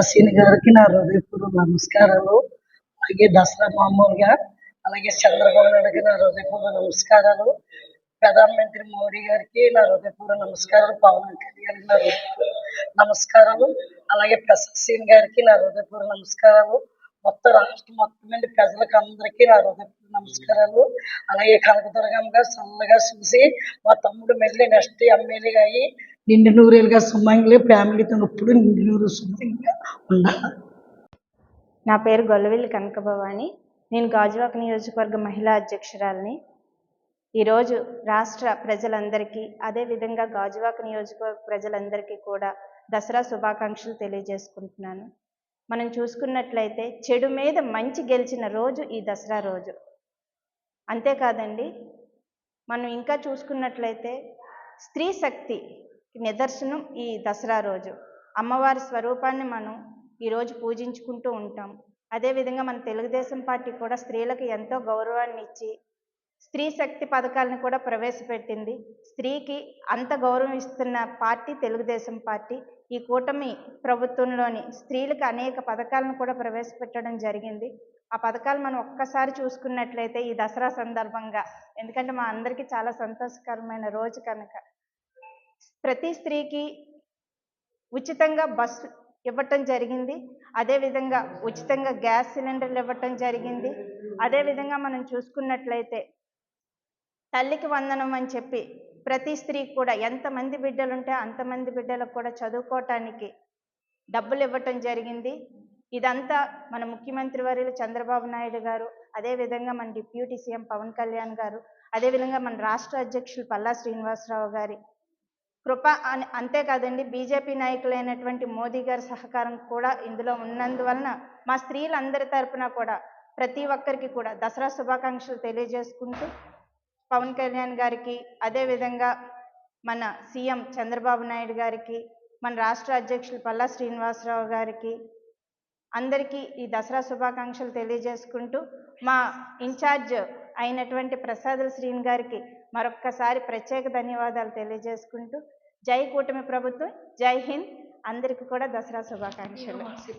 సీని గారికి నా హృదయపూర్వక నమస్కారాలు. అలాగే దసరా మామూలుగా అలాగే చంద్రబాబు నాయుడుకి నా హృదయపూర్వక నమస్కారాలు. ప్రధానమంత్రి మోడీ గారికి నా హృదయపూర్వక నమస్కారాలు. పవన్ కళ్యాణ్ నా నమస్కారాలు. అలాగే ప్రసాద్ సీన్ గారికి నా హృదయపూర్వక నమస్కారాలు. మొత్తం రాష్ట్రం మొత్తం నుండి ప్రజలకు అందరికీ నా హృదయపూర్వక నమస్కారాలు. అలాగే కనకదుర్గమ్మ గారు చల్లగా చూసి మా తమ్ముడు మెల్లి నెక్స్ట్ ఎమ్మెల్యేగా అయ్యి నిండు నూరేళ్ళుగా సుమంగిలే ఫ్యామిలీతో ఎప్పుడు నిండు నూరు సుమంగిగా ఉండాలి. నా పేరు గొల్లవెల్లి కనకభవాని. నేను గాజువాక నియోజకవర్గ మహిళా అధ్యక్షురాలని. ఈరోజు రాష్ట్ర ప్రజలందరికీ అదేవిధంగా గాజువాక నియోజకవర్గ ప్రజలందరికీ కూడా దసరా శుభాకాంక్షలు తెలియజేసుకుంటున్నాను. మనం చూసుకున్నట్లయితే చెడు మీద మంచి గెలిచిన రోజు ఈ దసరా రోజు. అంతేకాదండి మనం ఇంకా చూసుకున్నట్లయితే స్త్రీ శక్తి నిదర్శనం ఈ దసరా రోజు. అమ్మవారి స్వరూపాన్ని మనం ఈరోజు పూజించుకుంటూ ఉంటాం. అదేవిధంగా మన తెలుగుదేశం పార్టీ కూడా స్త్రీలకు ఎంతో గౌరవాన్ని ఇచ్చి స్త్రీ శక్తి పథకాలను కూడా ప్రవేశపెట్టింది. స్త్రీకి అంత గౌరవం ఇస్తున్న పార్టీ తెలుగుదేశం పార్టీ. ఈ కూటమి ప్రభుత్వంలోని స్త్రీలకు అనేక పథకాలను కూడా ప్రవేశపెట్టడం జరిగింది. ఆ పథకాలు మనం ఒక్కసారి చూసుకున్నట్లయితే ఈ దసరా సందర్భంగా ఎందుకంటే మా అందరికీ చాలా సంతోషకరమైన రోజు కనుక. ప్రతి స్త్రీకి ఉచితంగా బస్సు ఇవ్వటం జరిగింది. అదేవిధంగా ఉచితంగా గ్యాస్ సిలిండర్లు ఇవ్వటం జరిగింది. అదేవిధంగా మనం చూసుకున్నట్లయితే తల్లికి వందనం అని చెప్పి ప్రతి స్త్రీకి కూడా ఎంతమంది బిడ్డలు ఉంటే అంతమంది బిడ్డలకు కూడా చదువుకోవటానికి డబ్బులు ఇవ్వటం జరిగింది. ఇదంతా మన ముఖ్యమంత్రి వర్యులు చంద్రబాబు నాయుడు గారు అదేవిధంగా మన డిప్యూటీ సీఎం పవన్ కళ్యాణ్ గారు అదేవిధంగా మన రాష్ట్ర అధ్యక్షులు పల్లా శ్రీనివాసరావు గారి కృప అని అంతేకాదండి బీజేపీ నాయకులైనటువంటి మోదీ గారి సహకారం కూడా ఇందులో ఉన్నందువలన మా స్త్రీలందరి తరపున కూడా ప్రతి ఒక్కరికి కూడా దసరా శుభాకాంక్షలు తెలియజేసుకుంటూ పవన్ కళ్యాణ్ గారికి అదేవిధంగా మన సీఎం చంద్రబాబు నాయుడు గారికి మన రాష్ట్ర అధ్యక్షులు పల్లా శ్రీనివాసరావు గారికి అందరికీ ఈ దసరా శుభాకాంక్షలు తెలియజేసుకుంటూ మా ఇన్ఛార్జ్ అయినటువంటి ప్రసాదుల శ్రీని గారికి మరొక్కసారి ప్రత్యేక ధన్యవాదాలు తెలియజేసుకుంటూ జై కూటమి ప్రభుత్వం జై హింద్. అందరికీ కూడా దసరా శుభాకాంక్షలు.